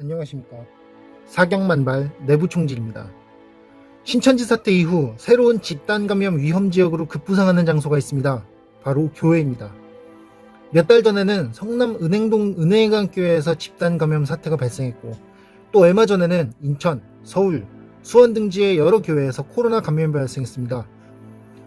안녕하십니까. 사경만발 내부총질입니다. 신천지 사태 이후 새로운 집단 감염 위험 지역으로 급부상하는 장소가 있습니다. 바로 교회입니다. 몇 달 전에는 성남 은행동 은행강교회에서 집단 감염 사태가 발생했고 또 얼마 전에는 인천, 서울, 수원 등지의 여러 교회에서 코로나 감염이 발생했습니다.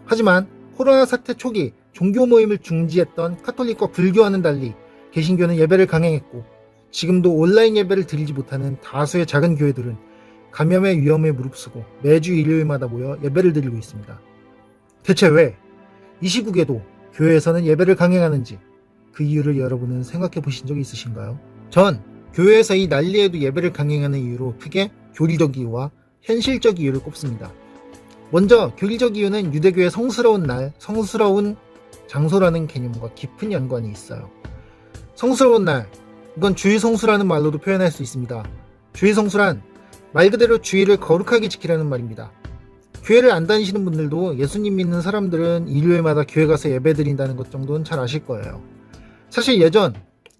하지만 코로나 사태 초기 종교 모임을 중지했던 카톨릭과 불교와는 달리 개신교는 예배를 강행했고 지금도 온라인 예배를 드리지 못하는 다수의 작은 교회들은 감염의 위험에 무릅쓰고 매주 일요일마다 모여 예배를 드리고 있습니다. 대체 왜 이 시국에도 교회에서는 예배를 강행하는지 그 이유를 여러분은 생각해 보신 적이 있으신가요? 전 교회에서 이 난리에도 예배를 강행하는 이유로 크게 교리적 이유와 현실적 이유를 꼽습니다. 먼저 교리적 이유는 유대교의 성스러운 날, 성스러운 장소라는 개념과 깊은 연관이 있어요. 성스러운 날, 이건 주의 성수라는 말로도 표현할 수 있습니다. 주의 성수란 말 그대로 주의를 거룩하게 지키라는 말입니다. 교회를 안 다니시는 분들도 예수님 믿는 사람들은 일요일마다 교회 가서 예배 드린다는 것 정도는 잘 아실 거예요. 사실 예전,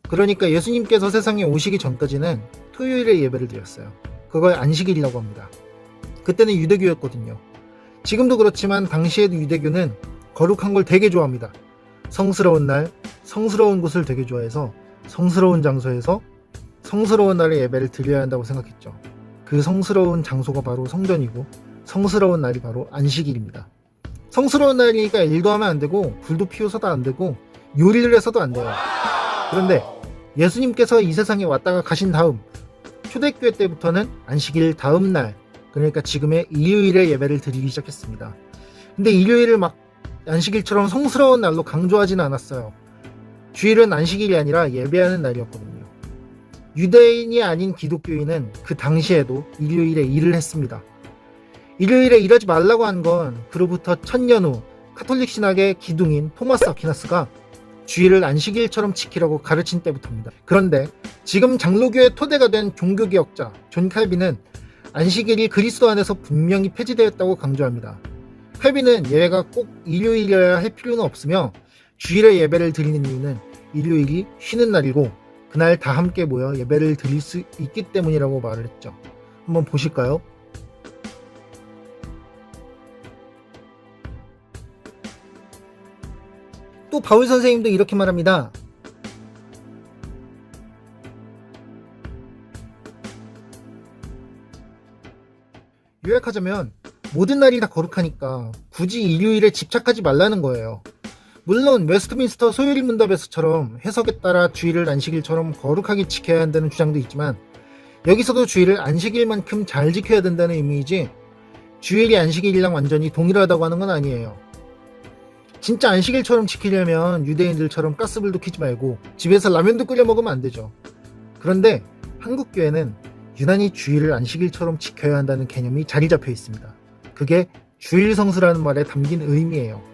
그러니까 예수님께서 세상에 오시기 전까지는 토요일에 예배를 드렸어요. 그걸 안식일이라고 합니다. 그때는 유대교였거든요. 지금도 그렇지만 당시에도 유대교는 거룩한 걸 되게 좋아합니다. 성스러운 날, 성스러운 곳을 되게 좋아해서 성스러운 장소에서 성스러운 날에 예배를 드려야 한다고 생각했죠. 그 성스러운 장소가 바로 성전이고 성스러운 날이 바로 안식일입니다. 성스러운 날이니까 일도 하면 안 되고 불도 피워서도 안 되고 요리를 해서도 안 돼요. 그런데 예수님께서 이 세상에 왔다가 가신 다음 초대교회 때부터는 안식일 다음 날 그러니까 지금의 일요일에 예배를 드리기 시작했습니다. 근데 일요일을 막 안식일처럼 성스러운 날로 강조하지는 않았어요. 주일은 안식일이 아니라 예배하는 날이었거든요. 유대인이 아닌 기독교인은 그 당시에도 일요일에 일을 했습니다. 일요일에 일하지 말라고 한 건 그로부터 천년 후 카톨릭 신학의 기둥인 토마스 아퀴나스가 주일을 안식일처럼 지키라고 가르친 때부터입니다. 그런데 지금 장로교의 토대가 된 종교개혁자 존 칼빈은 안식일이 그리스도 안에서 분명히 폐지되었다고 강조합니다. 칼빈은 예배가 꼭 일요일이어야 할 필요는 없으며 주일에 예배를 드리는 이유는 일요일이 쉬는 날이고 그날 다 함께 모여 예배를 드릴 수 있기 때문이라고 말을 했죠. 한번 보실까요? 또 바울 선생님도 이렇게 말합니다. 요약하자면 모든 날이 다 거룩하니까 굳이 일요일에 집착하지 말라는 거예요. 물론 웨스트민스터 소요일 문답에서처럼 해석에 따라 주일을 안식일처럼 거룩하게 지켜야 한다는 주장도 있지만 여기서도 주일을 안식일만큼 잘 지켜야 된다는 의미이지 주일이 안식일이랑 완전히 동일하다고 하는 건 아니에요. 진짜 안식일처럼 지키려면 유대인들처럼 가스불도 켜지 말고 집에서 라면도 끓여 먹으면 안 되죠. 그런데 한국 교회는 유난히 주일을 안식일처럼 지켜야 한다는 개념이 자리 잡혀 있습니다. 그게 주일 성수라는 말에 담긴 의미예요.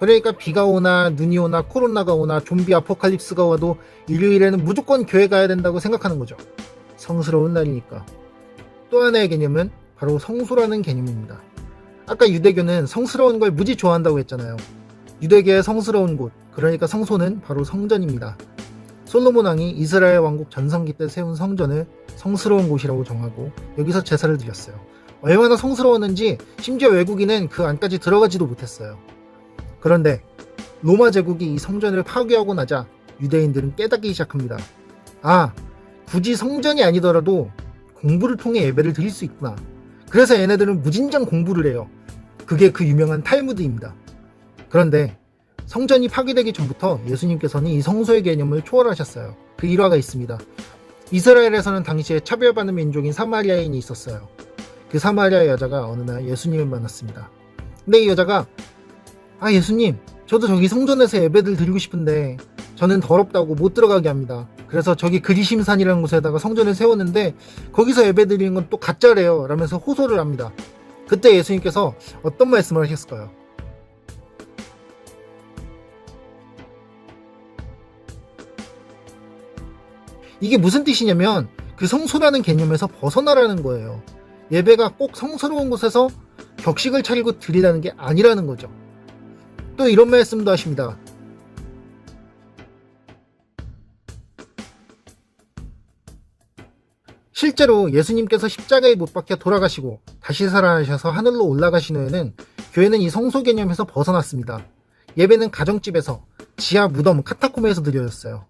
그러니까 비가 오나 눈이 오나 코로나가 오나 좀비 아포칼립스가 와도 일요일에는 무조건 교회 가야 된다고 생각하는 거죠. 성스러운 날이니까. 또 하나의 개념은 바로 성소라는 개념입니다. 아까 유대교는 성스러운 걸 무지 좋아한다고 했잖아요. 유대교의 성스러운 곳, 그러니까 성소는 바로 성전입니다. 솔로몬 왕이 이스라엘 왕국 전성기 때 세운 성전을 성스러운 곳이라고 정하고 여기서 제사를 드렸어요. 얼마나 성스러웠는지 심지어 외국인은 그 안까지 들어가지도 못했어요. 그런데 로마 제국이 이 성전을 파괴하고 나자 유대인들은 깨닫기 시작합니다. 아, 굳이 성전이 아니더라도 공부를 통해 예배를 드릴 수 있구나. 그래서 얘네들은 무진장 공부를 해요. 그게 그 유명한 탈무드입니다. 그런데 성전이 파괴되기 전부터 예수님께서는 이 성소의 개념을 초월하셨어요. 그 일화가 있습니다. 이스라엘에서는 당시에 차별받는 민족인 사마리아인이 있었어요. 그 사마리아 여자가 어느 날 예수님을 만났습니다. 근데 이 여자가 아 예수님 저도 저기 성전에서 예배를 드리고 싶은데 저는 더럽다고 못 들어가게 합니다. 그래서 저기 그리심산이라는 곳에다가 성전을 세웠는데 거기서 예배 드리는 건 또 가짜래요. 라면서 호소를 합니다. 그때 예수님께서 어떤 말씀을 하셨을까요? 이게 무슨 뜻이냐면 그 성소라는 개념에서 벗어나라는 거예요. 예배가 꼭 성스러운 곳에서 격식을 차리고 드리라는 게 아니라는 거죠. 또 이런 말씀도 하십니다. 실제로 예수님께서 십자가에 못 박혀 돌아가시고 다시 살아나셔서 하늘로 올라가신 후에는 교회는 이 성소 개념에서 벗어났습니다. 예배는 가정집에서 지하 무덤 카타콤에서 드려졌어요.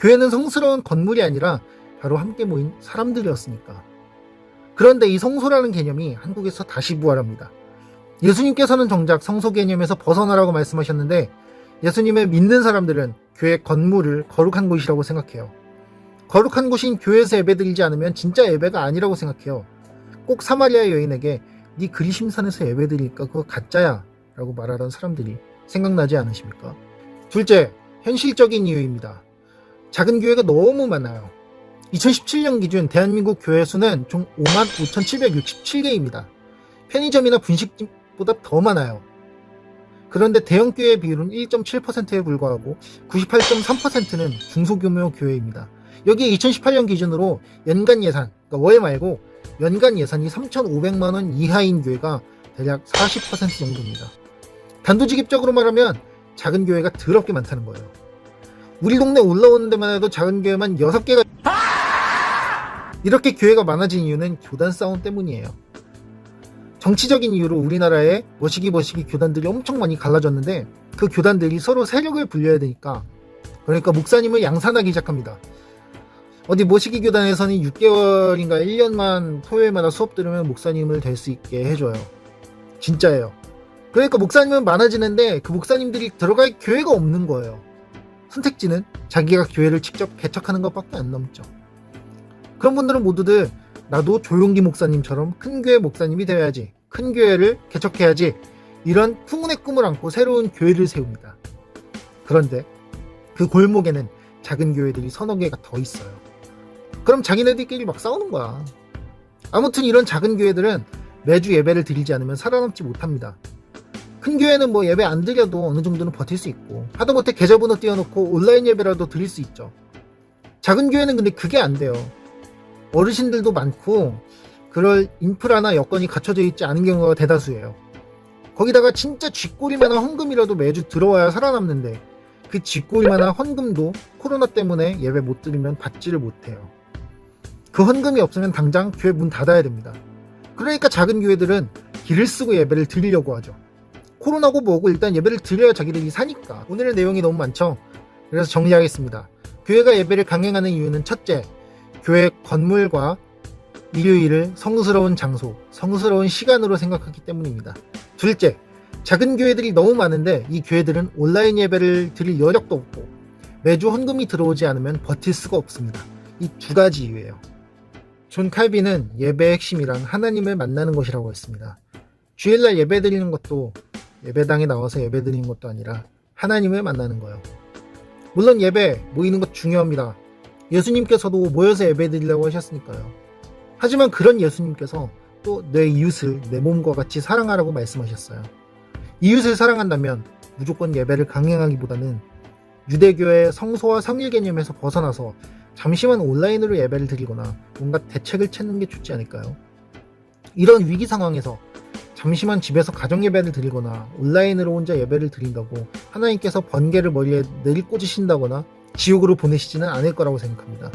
교회는 성스러운 건물이 아니라 바로 함께 모인 사람들이었으니까. 그런데 이 성소라는 개념이 한국에서 다시 부활합니다. 예수님께서는 정작 성소 개념에서 벗어나라고 말씀하셨는데 예수님을 믿는 사람들은 교회 건물을 거룩한 곳이라고 생각해요. 거룩한 곳인 교회에서 예배드리지 않으면 진짜 예배가 아니라고 생각해요. 꼭 사마리아 여인에게 네 그리심산에서 예배드릴까 그거 가짜야 라고 말하던 사람들이 생각나지 않으십니까? 둘째, 현실적인 이유입니다. 작은 교회가 너무 많아요. 2017년 기준 대한민국 교회 수는 총 55,767개입니다. 편의점이나 분식집 보다 더 많아요. 그런데 대형 교회 비율은 1.7%에 불과하고 98.3%는 중소규모 교회입니다. 여기에 2018년 기준으로 연간 예산, 그러니까 월 말고 연간 예산이 3,500만 원 이하인 교회가 대략 40% 정도입니다. 단도직입적으로 말하면 작은 교회가 더럽게 많다는 거예요. 우리 동네 올라오는 데만 해도 작은 교회만 6개가 이렇게 교회가 많아진 이유는 교단 싸움 때문이에요. 정치적인 이유로 우리나라에 머시기 머시기 교단들이 엄청 많이 갈라졌는데 그 교단들이 서로 세력을 불려야 되니까 그러니까 목사님을 양산하기 시작합니다. 어디 모시기 교단에서는 6개월인가 1년만 토요일마다 수업 들으면 목사님을 될 수 있게 해줘요. 진짜예요. 그러니까 목사님은 많아지는데 그 목사님들이 들어갈 교회가 없는 거예요. 선택지는 자기가 교회를 직접 개척하는 것밖에 안 남죠. 그런 분들은 모두들 나도 조용기 목사님처럼 큰 교회 목사님이 되어야지. 큰 교회를 개척해야지. 이런 풍운의 꿈을 안고 새로운 교회를 세웁니다. 그런데 그 골목에는 작은 교회들이 서너 개가 더 있어요. 그럼 자기네들끼리 막 싸우는 거야. 아무튼 이런 작은 교회들은 매주 예배를 드리지 않으면 살아남지 못합니다. 큰 교회는 뭐 예배 안 드려도 어느 정도는 버틸 수 있고 하다못해 계좌번호 띄워놓고 온라인 예배라도 드릴 수 있죠. 작은 교회는 근데 그게 안 돼요. 어르신들도 많고 그럴 인프라나 여건이 갖춰져 있지 않은 경우가 대다수예요. 거기다가 진짜 쥐꼬리만한 헌금이라도 매주 들어와야 살아남는데 그 쥐꼬리만한 헌금도 코로나 때문에 예배 못 드리면 받지를 못해요. 그 헌금이 없으면 당장 교회 문 닫아야 됩니다. 그러니까 작은 교회들은 길을 쓰고 예배를 드리려고 하죠. 코로나고 뭐고 일단 예배를 드려야 자기들이 사니까. 오늘의 내용이 너무 많죠? 그래서 정리하겠습니다. 교회가 예배를 강행하는 이유는 첫째, 교회 건물과 일요일을 성스러운 장소, 성스러운 시간으로 생각하기 때문입니다. 둘째, 작은 교회들이 너무 많은데 이 교회들은 온라인 예배를 드릴 여력도 없고 매주 헌금이 들어오지 않으면 버틸 수가 없습니다. 이 두 가지 이유예요. 존 칼빈은 예배의 핵심이란 하나님을 만나는 것이라고 했습니다. 주일날 예배 드리는 것도 예배당에 나와서 예배 드리는 것도 아니라 하나님을 만나는 거예요. 물론 예배 모이는 것 중요합니다. 예수님께서도 모여서 예배 드리려고 하셨으니까요. 하지만 그런 예수님께서 또 내 이웃을 내 몸과 같이 사랑하라고 말씀하셨어요. 이웃을 사랑한다면 무조건 예배를 강행하기보다는 유대교의 성소와 성일 개념에서 벗어나서 잠시만 온라인으로 예배를 드리거나 뭔가 대책을 찾는 게 좋지 않을까요? 이런 위기 상황에서 잠시만 집에서 가정 예배를 드리거나 온라인으로 혼자 예배를 드린다고 하나님께서 번개를 머리에 내리꽂으신다거나 지옥으로 보내시지는 않을 거라고 생각합니다.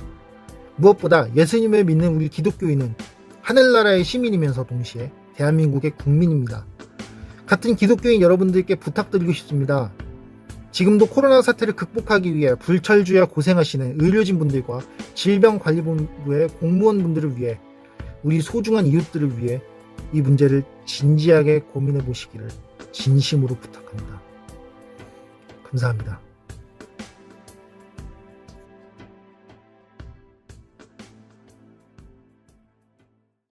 무엇보다 예수님을 믿는 우리 기독교인은 하늘나라의 시민이면서 동시에 대한민국의 국민입니다. 같은 기독교인 여러분들께 부탁드리고 싶습니다. 지금도 코로나 사태를 극복하기 위해 불철주야 고생하시는 의료진 분들과 질병관리본부의 공무원분들을 위해 우리 소중한 이웃들을 위해 이 문제를 진지하게 고민해 보시기를 진심으로 부탁합니다. 감사합니다.